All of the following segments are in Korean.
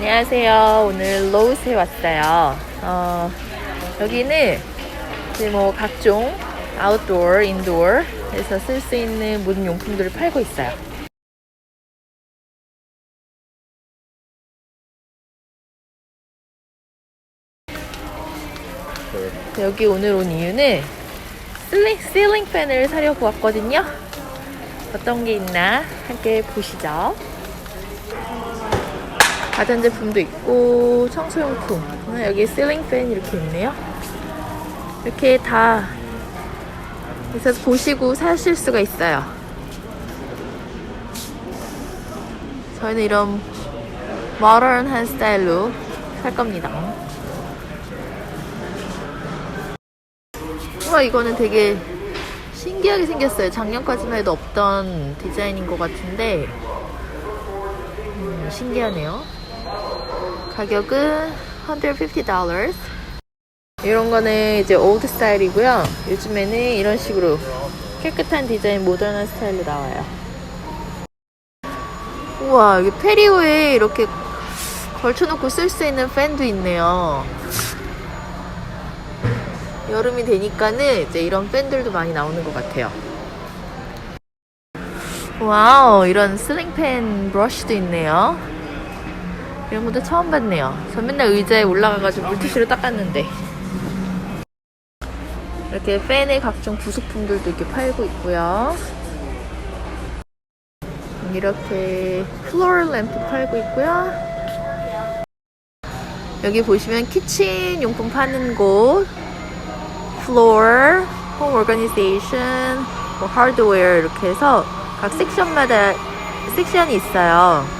안녕하세요. 오늘 로우스에 왔어요. 어, 여기는 뭐 각종 아웃도어, 인도어에서 쓸 수 있는 모든 용품들을 팔고 있어요. 여기 오늘 온 이유는 실링, 실링 팬을 사려고 왔거든요. 어떤 게 있나 함께 보시죠. 가전 제품도 있고 청소용품. 어, 여기 실링팬 이렇게 있네요. 이렇게 다 있어서 보시고 사실 수가 있어요. 저희는 이런 모던한 스타일로 살 겁니다. 우와 이거는 되게 신기하게 생겼어요. 작년까지만 해도 없던 디자인인 것 같은데 음, 신기하네요 가격은 $150. 이런 거는 이제 올드 스타일이고요. 요즘에는 이런 식으로 깨끗한 디자인 모던한 스타일로 나와요. 우와, 여기 페리오에 이렇게 걸쳐놓고 쓸 수 있는 팬도 있네요. 여름이 되니까는 이제 이런 팬들도 많이 나오는 것 같아요. 와우, 이런 슬링팬 브러쉬도 있네요. 이런 것도 처음 봤네요. 전 맨날 의자에 올라가가지고 물티슈로 닦았는데. 이렇게 팬의 각종 부속품들도 이렇게 팔고 있고요. 이렇게 플로럴 램프 팔고 있고요. 여기 보시면 키친 용품 파는 곳, 플로어, 홈 오거니제이션, 뭐 하드웨어 이렇게 해서 각 섹션마다 섹션이 있어요.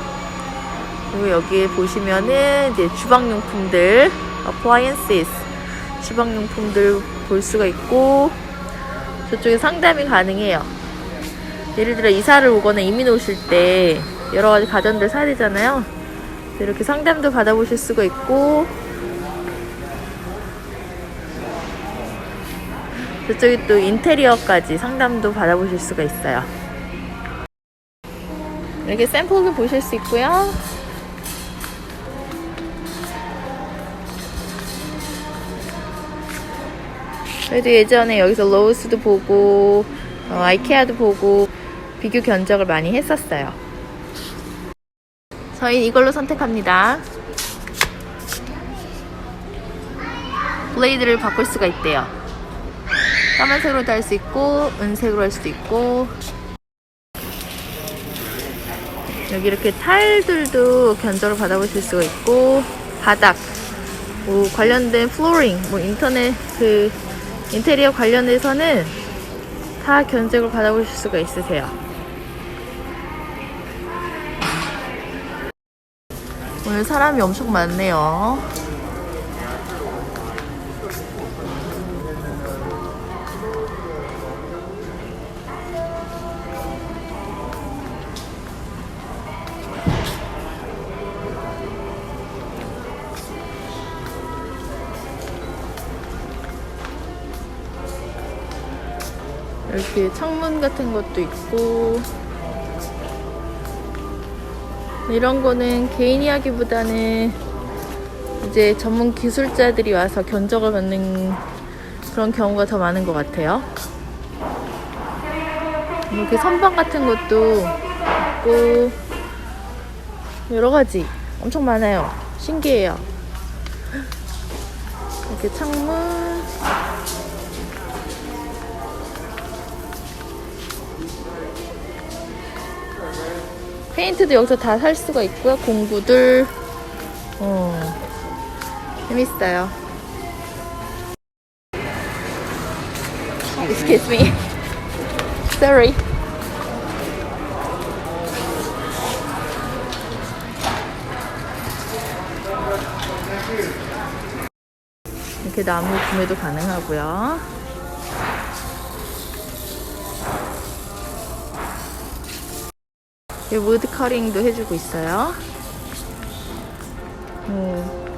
그리고 여기 보시면은 이제 주방용품들, appliances, 주방용품들 볼 수가 있고 저쪽에 상담이 가능해요. 예를 들어 이사를 오거나 이민 오실 때 여러 가지 가전들 사야 되잖아요. 이렇게 상담도 받아보실 수가 있고 저쪽에 또 인테리어까지 상담도 받아보실 수가 있어요. 이렇게 샘플도 보실 수 있고요. 그래도 예전에 여기서 로우스도 보고 어, 아이케아도 보고 비교 견적을 많이 했었어요. 저희 이걸로 선택합니다. 블레이드를 바꿀 수가 있대요. 까만색으로도 할 수 있고 은색으로 할 수도 있고 여기 이렇게 타일들도 견적을 받아보실 수가 있고 바닥 뭐 관련된 플로링 뭐 인터넷 그 인테리어 관련해서는 다 견적을 받아보실 수가 있으세요. 오늘 사람이 엄청 많네요. 이렇게 창문 같은 것도 있고 이런 거는 개인이 하기보다는 이제 전문 기술자들이 와서 견적을 받는 그런 경우가 더 많은 것 같아요. 이렇게 선반 같은 것도 있고 여러 가지 엄청 많아요. 신기해요. 이렇게 창문 페인트도 여기서 다 살 수가 있고요. 공구들. 어. 재밌어요. Excuse me. Sorry. 이렇게 나무 구매도 가능하고요. 이 무드 커링도 해주고 있어요. 어,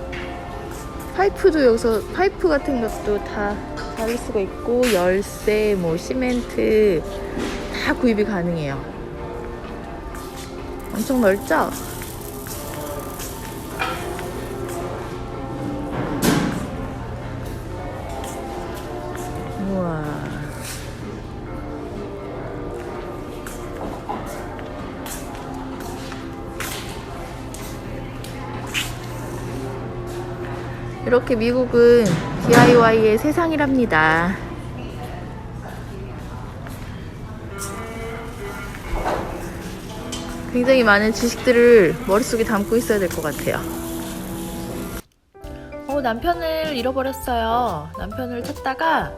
파이프도 여기서 파이프 같은 것도 다 자를 수가 있고 열쇠, 뭐 시멘트 다 구입이 가능해요. 엄청 넓죠? 이렇게 미국은 DIY의 세상이랍니다. 굉장히 많은 지식들을 머릿속에 담고 있어야 될 것 같아요. 어, 남편을 잃어버렸어요. 남편을 찾다가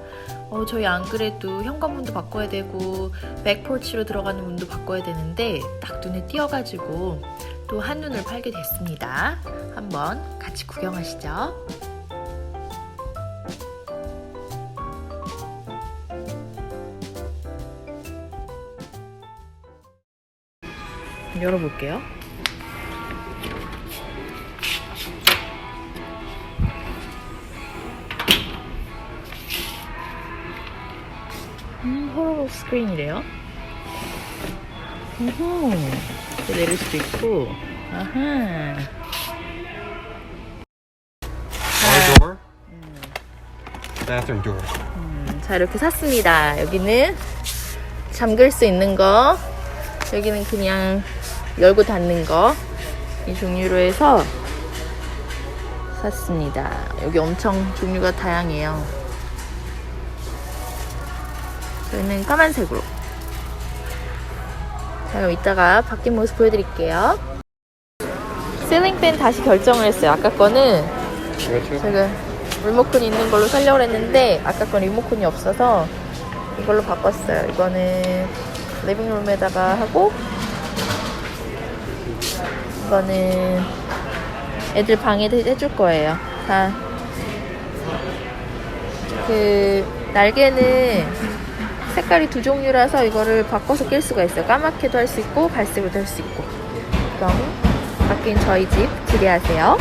어, 저희 안 그래도 현관문도 바꿔야 되고 백포치로 들어가는 문도 바꿔야 되는데 딱 눈에 띄어가지고 또 한눈을 팔게 됐습니다. 한번 같이 구경하시죠. 열어볼게요. 음, 호로록 스크린이래요. 우후. 이렇게 내릴 수도 있고. 아하. Our door. Bathroom door. 음, 자, 이렇게 샀습니다. 여기는 잠글 수 있는 거. 여기는 그냥 열고 닫는 거. 이 종류로 해서 샀습니다. 여기 엄청 종류가 다양해요. 저희는 까만색으로. 자, 그럼 이따가 바뀐 모습 보여드릴게요. 실링팬 다시 결정을 했어요. 아까 거는 그렇죠. 제가 리모컨 있는 걸로 살려고 했는데 아까 건 리모컨이 없어서 이걸로 바꿨어요. 이거는 리빙룸에다가 하고 이거는 애들 방에도 해줄 거예요. 다. 그 날개는 색깔이 두 종류라서 이거를 바꿔서 낄 수가 있어요. 까맣게도 할 수 있고 갈색으로도 할 수 있고. 그럼 바뀐 저희 집 기대하세요.